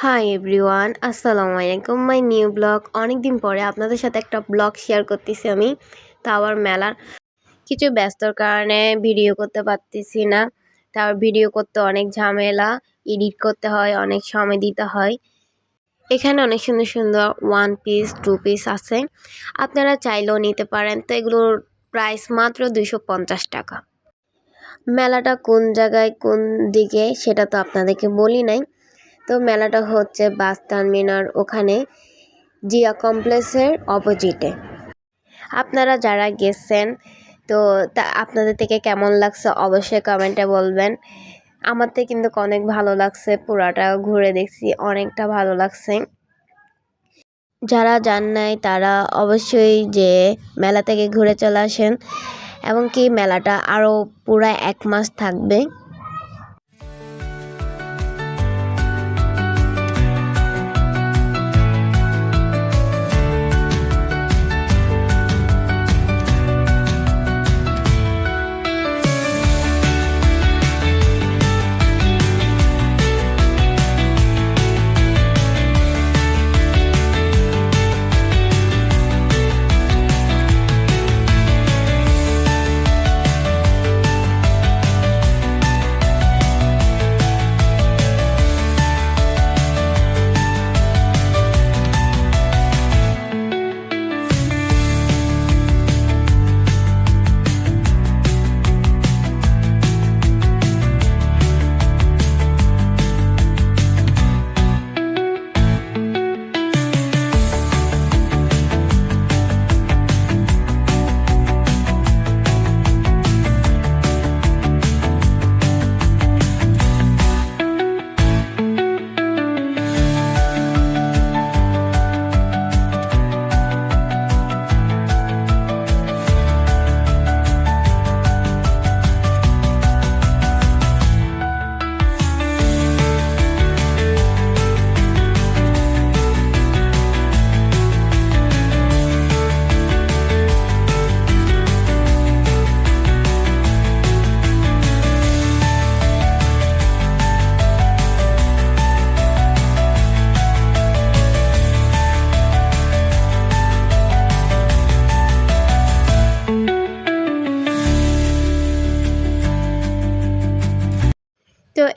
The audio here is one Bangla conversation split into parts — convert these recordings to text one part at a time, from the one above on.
হাই এভরিওয়ান আসসালামু আলাইকুম মাই নিউ ব্লগ অনেক দিন পরে আপনাদের সাথে একটা ব্লগ শেয়ার করতেছি আমি। তা আবার মেলার কিছু ব্যস্তর কারণে ভিডিও করতে পারতেছি না। তার ভিডিও করতে অনেক ঝামেলা। এডিট করতে হয়, অনেক সময় দিতে হয়। এখানে অনেক সুন্দর সুন্দর ওয়ান পিস টু পিস আছে। আপনারা চাইলেও নিতে পারেন। তো এগুলোর প্রাইস মাত্র দুশো পঞ্চাশ টাকা। মেলাটা কোন জায়গায় কোন দিকে সেটা তো আপনাদেরকে বলি নাই। তো মেলাটা হচ্ছে বাস টার্মিনার ওখানে, জিয়া কমপ্লেক্সের অপোজিটে আপনারা যারা গেছেন, তো তা আপনাদের থেকে কেমন লাগছে অবশ্যই কমেন্টে বলবেন। আমার তো কিন্তু অনেক ভালো লাগছে, পুরাটা ঘুরে দেখছি, অনেকটা ভালো লাগছে। যারা যান নাই, তারা অবশ্যই যে মেলা থেকে ঘুরে চলে আসেন, এবং কি মেলাটা আরও পুরা এক মাস থাকবে।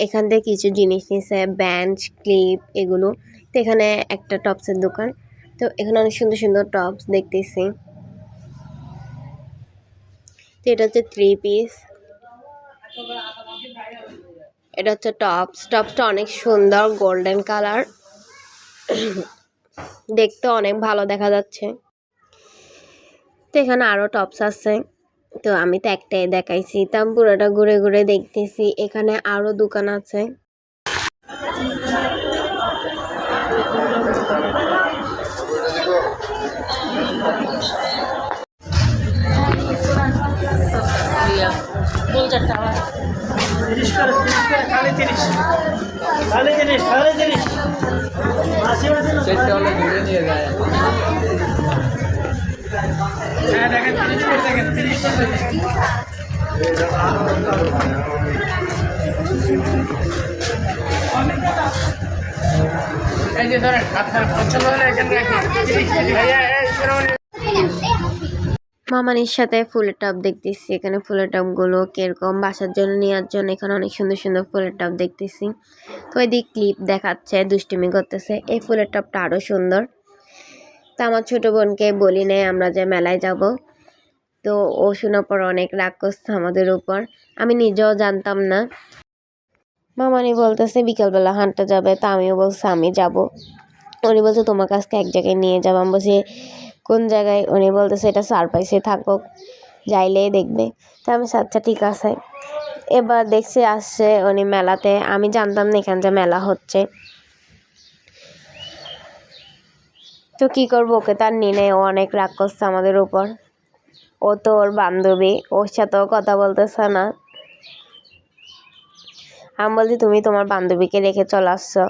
এখান থেকে কিছু জিনিস নিছে বেঞ্চ ক্লিপ এগুলো। তো এখানে একটা টপসের দোকান। তো এখানে অনেক সুন্দর সুন্দর টপস দেখতেছি। তো এটা হচ্ছে থ্রি পিস এটা হচ্ছে টপস টপসটা অনেক সুন্দর গোল্ডেন কালার দেখতে অনেক ভালো দেখা যাচ্ছে। তো এখানে আরও টপস আছে। তো আমি তো একটাই দেখাইছি। তা পুরোটা ঘুরে ঘুরে দেখতেছি। এখানে আরও দোকান আছে। নিয়ে যায়। এই যে ধরেন আপনার পছন্দ হলে মামানির সাথে ফুলের টব দেখতেছি। এখানে ফুলের টবগুলো কীরকম বাসার জন্য, নেওয়ার জন্য, এখানে অনেক সুন্দর সুন্দর ফুলের টব দেখতেছি। তো এদিক ক্লিপ দেখাচ্ছে, দুষ্টুমি করতেছে। এই ফুলের টবটা আরও সুন্দর। তো আমার ছোটো বোনকে বলি নেই, আমরা যে মেলায় যাব। তো ও শোনার পর অনেক রাগ করছে আমাদের উপর। আমি নিজেও জানতাম না। মামানি বলতেছে, বিকালবেলা হাঁটতে যাবে, তা আমিও বলছি, আমি যাব। উনি বলছে, তোমার কাছকে এক জায়গায় নিয়ে যাব আমি বলছি, কোন জায়গায়? উনি বলতেছে, এটা সারপ্রাইসে থাকুক, যাইলেই দেখবে। তো আমি আচ্ছা ঠিক আছে। এবার দেখছি, আসছে উনি মেলাতে। আমি জানতাম না এখান যে মেলা হচ্ছে। তো কি করব, ওকে তার নিনে ও অনেক রাগ করছে আমাদের উপর। ও তো ওর বান্ধবী, ওর সাথেও কথা বলতেছে না। আমি বলছি, তুমি তোমার বান্ধবীকে রেখে চলে আসছো।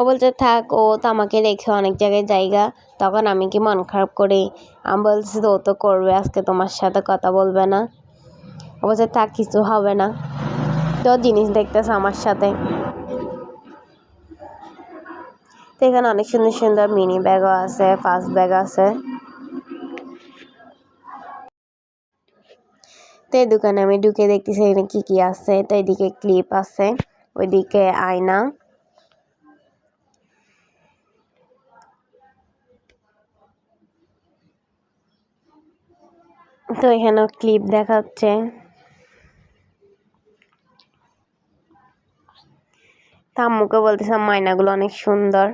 ও বলছে, থাক, ও তো আমাকে রেখে অনেক জায়গায় জায়গা। তখন আমি কি মন খারাপ করি? আমি বলছি তো ও তো করবে, আজকে তোমার সাথে কথা বলবে না। ও বলছে, থাক, কিছু হবে না। তো জিনিস দেখতেছে আমার সাথে। তো এখানে অনেক সুন্দর সুন্দর মিনি ব্যাগও আছে ফাস্ট ব্যাগ আছে। তো এই দোকানে আমি ঢুকে দেখতেছি এখানে কি কি আছে। তো এদিকে ক্লিপ আছে, ওইদিকে আয়না। তো এখানেও ক্লিপ দেখাচ্ছে। তা আম্মুকে বলতেছিলাম, মায়নাগুলো অনেক সুন্দর।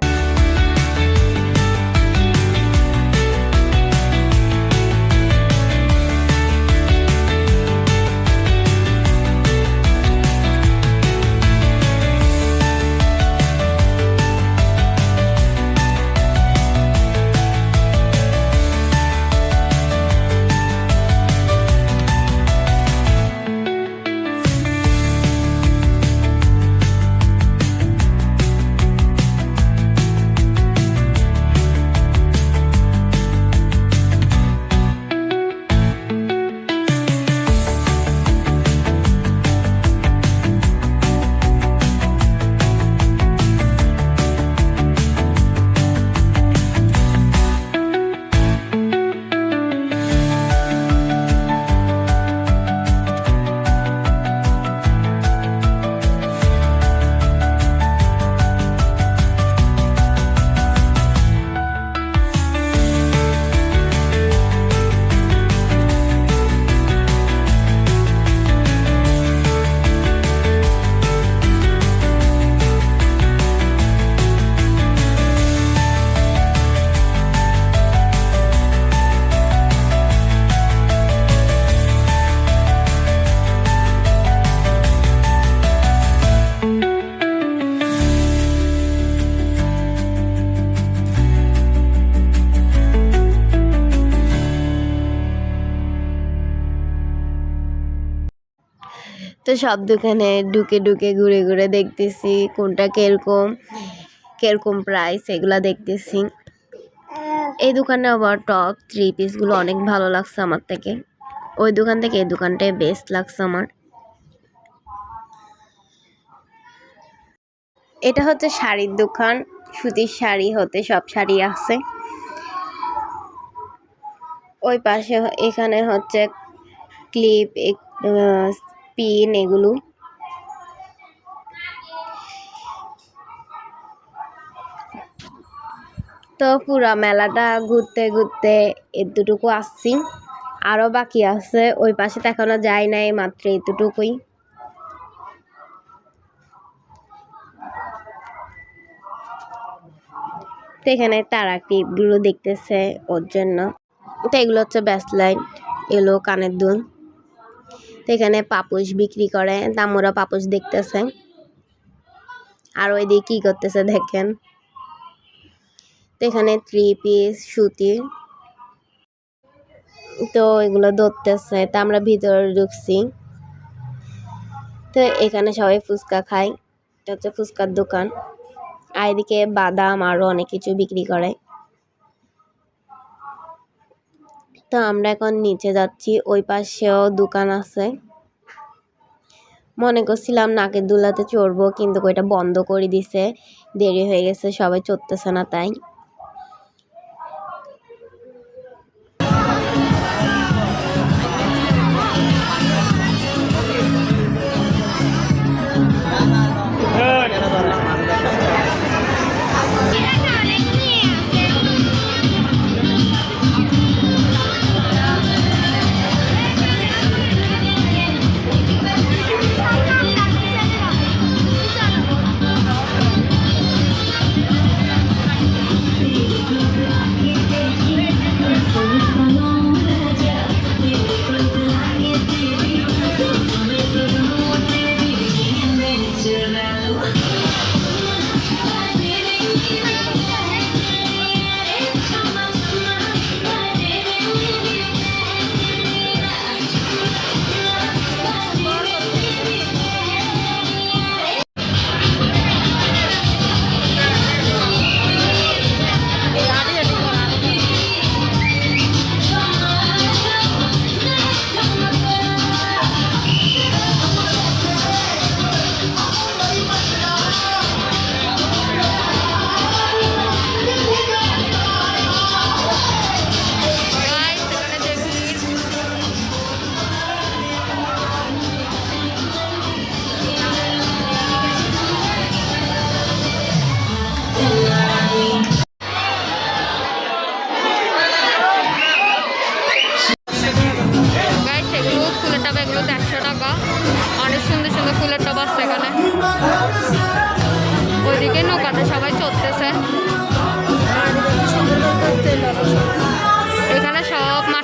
তো সব দোকানে ঢুকে ঢুকে ঘুরে ঘুরে দেখতেছি কোনটা কীরকম কীরকম প্রাইস এগুলা দেখতেছি। এই দোকানে আবার টপ থ্রি পিসগুলো অনেক ভালো লাগছে আমার থেকে। ওই দোকান থেকে এই দোকানটাই বেস্ট লাগছে আমার। এটা হচ্ছে শাড়ির দোকান, সুতির শাড়ি হতে সব শাড়ি আছে। ওই পাশে এখানে হচ্ছে ক্লিপ পিন এগুলো। তো পুরা মেলাটা ঘুরতে ঘুরতে এতটুকু আসছি। আরও বাকি আছে, ওই পাশে এখনও যায় নাই, মাত্র এতটুকুই। তো এখানে তারা ক্লিপগুলো দেখতেছে ওর জন্য? তো এগুলো হচ্ছে ব্যাসলাইট এগুলো কানের দুল। তো এখানে পাপোশ বিক্রি করে, দামোরা পাপোশ দেখতেছে। আর ওই দিকে কী করতেছে দেখেন। তো এখানে থ্রি পিস সুতির তো এগুলো ধরতেছে, তা আমরা ভিতরে ঢুকছি। তো এখানে সবাই ফুচকা খায়, এটা হচ্ছে ফুচকার দোকান। আর এদিকে বাদাম আরও অনেক কিছু বিক্রি করে। তো আমরা এখন নিচে যাচ্ছি, ওই পাশেও দোকান আছে। মনে করছিলাম নাকের দুলাতে চড়বো, কিন্তু ওইটা বন্ধ করে দিছে। দেরি হয়ে গেছে, সবাই চড়তেছে না তাই।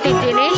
মাটির জিনিস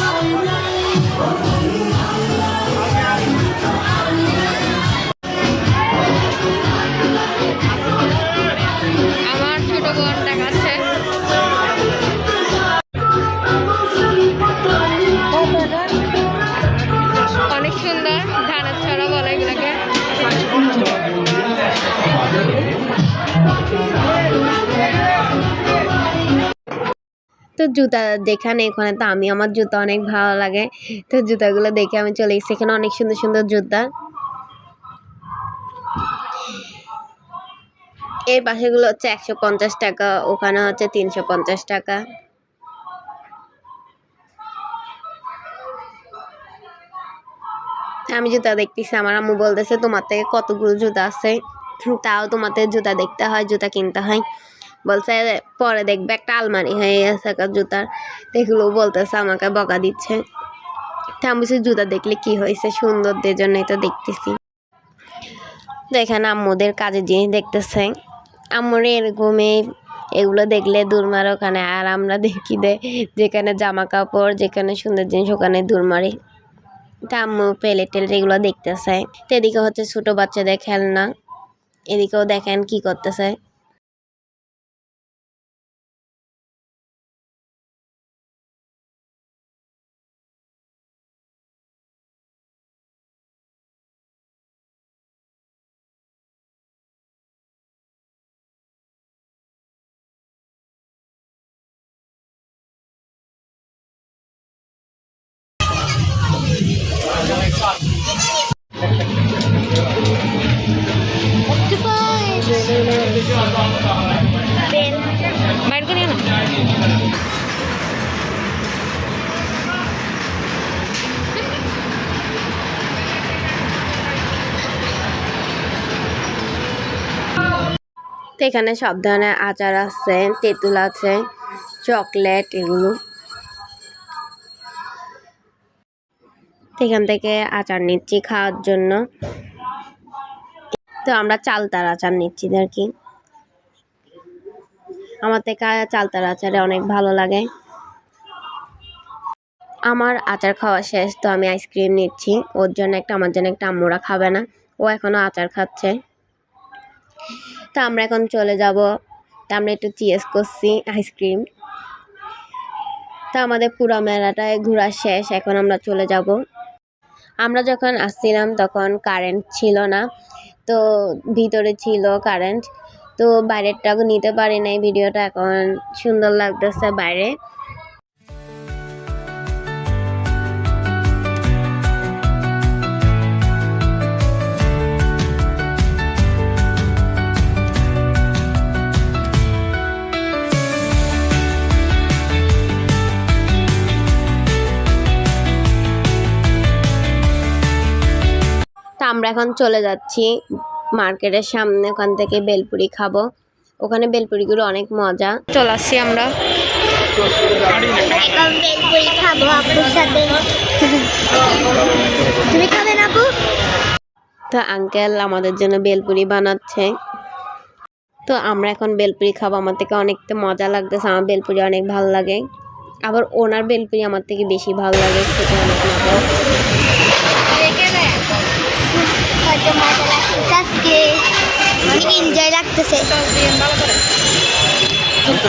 তো জুতা দেখানে এখানে, তো আমি আমার জুতা অনেক ভালো লাগে। তো জুতাগুলো দেখে আমি চলে এসেছি। এখানে অনেক সুন্দর সুন্দর জুতা। এর পাশেগুলো হচ্ছে একশো পঞ্চাশ টাকা, ওখানে হচ্ছে তিনশো পঞ্চাশ টাকা। আমি জুতা দেখতেছি, আমার আম্মু বলতেছে, তোমার থেকে কতগুলো জুতা আছে? তাও তোমাদের জুতা দেখতে হয়, জুতা কিনতে হয়। বলছে পরে দেখবে একটা আলমারি হয়ে গেছে জুতার। এগুলো বলতেছে, আমাকে বকা দিচ্ছে। তা আমি জুতা দেখলে কি হয়েছে? সুন্দরদের জন্যই তো দেখতেছি। এখানে আম্মুদের কাজের জিনিস দেখতেছে, আম্মুর এরকমই এগুলো দেখলে দূর মারে ওখানে, আর আমরা দেখি দে যেখানে জামা কাপড় যেখানে সুন্দর জিনিস, ওখানে দূরমারি তা আম্মু প্লেট টেলেট এগুলো দেখতেছে। এদিকে হচ্ছে ছোট বাচ্চাদের খেলনা। এদিকেও দেখেন কি করতেছে। এখানে সব ধরনের আচার আছে তেঁতুল আছে চকলেট এগুলো। এখান থেকে আচার নিচ্ছি খাওয়ার জন্য। তো আমরা চালতার আচার নিচ্ছি আর কি আমার থেকে চালতার আচারে অনেক ভালো লাগে। আমার আচার খাওয়া শেষ, তো আমি আইসক্রিম নিচ্ছি। ওর জন্য একটা, আমার জন্য একটা আম্মুরা খাবে না। ও এখনও আচার খাচ্ছে। তো আমরা এখন চলে যাব। তা আমরা একটু চিয়েস করছি, আইসক্রিম। তা আমাদের পুরো মেলাটায় ঘোরা শেষ, এখন আমরা চলে যাব। আমরা যখন আসছিলাম তখন কারেন্ট ছিল না, তো ভিতরে ছিল কারেন্ট তো বাইরেরটা নিতে পারি নাই, ভিডিওটা এখন সুন্দর লাগতেছে বাইরে। তা আমরা এখন চলে যাচ্ছি মার্কেটের সামনে ওখান থেকে বেলপুরি খাব। ওখানে বেলপুরিগুলো অনেক মজা। চলে আসছি আমরা। বেলপুরি খাব আপুর সাথে। তুমি খাবে আপু? তো আঙ্কেল আমাদের জন্য বেলপুরি বানাচ্ছে। তো আমরা এখন বেলপুরি খাব। আমার থেকে অনেকটা মজা লাগতেছে। আমার বেলপুরি অনেক ভালো লাগে। আবার ওনার বেলপুরি আমার থেকে বেশি ভালো লাগে। খেতে অনেক মজা। আজকে অনেক এনজয় লাগতেছে।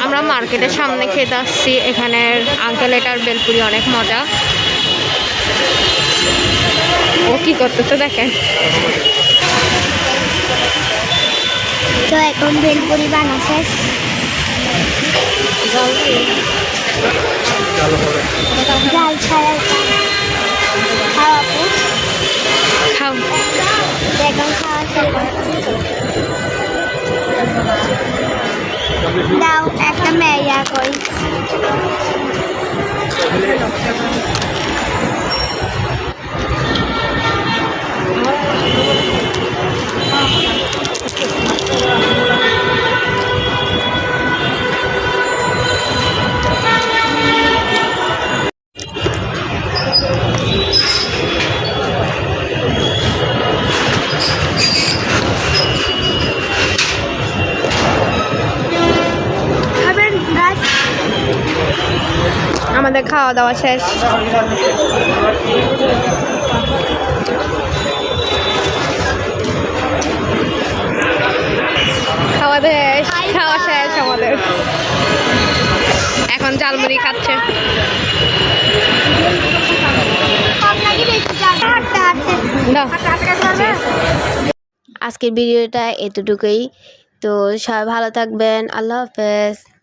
আমরা মার্কেটের সামনে খেতে আসছি এখানের আঙ্কেল এটার বেলপুরি অনেক মজা। ও কি করতেছে দেখেন। তো এখন বেলপুরি বানা শেষ। জাল ছাড়া không dạ con thôi đâu đặt cái mè ra coi Thank you. খাওয়া দাওয়া শেষ। খাওয়া শেষ খাওয়া শেষ আমাদের। এখন ঝালমুড়ি খাচ্ছে। আজকের ভিডিওটা এতটুকুই। তো সবাই ভালো থাকবেন। আল্লাহ হাফেজ।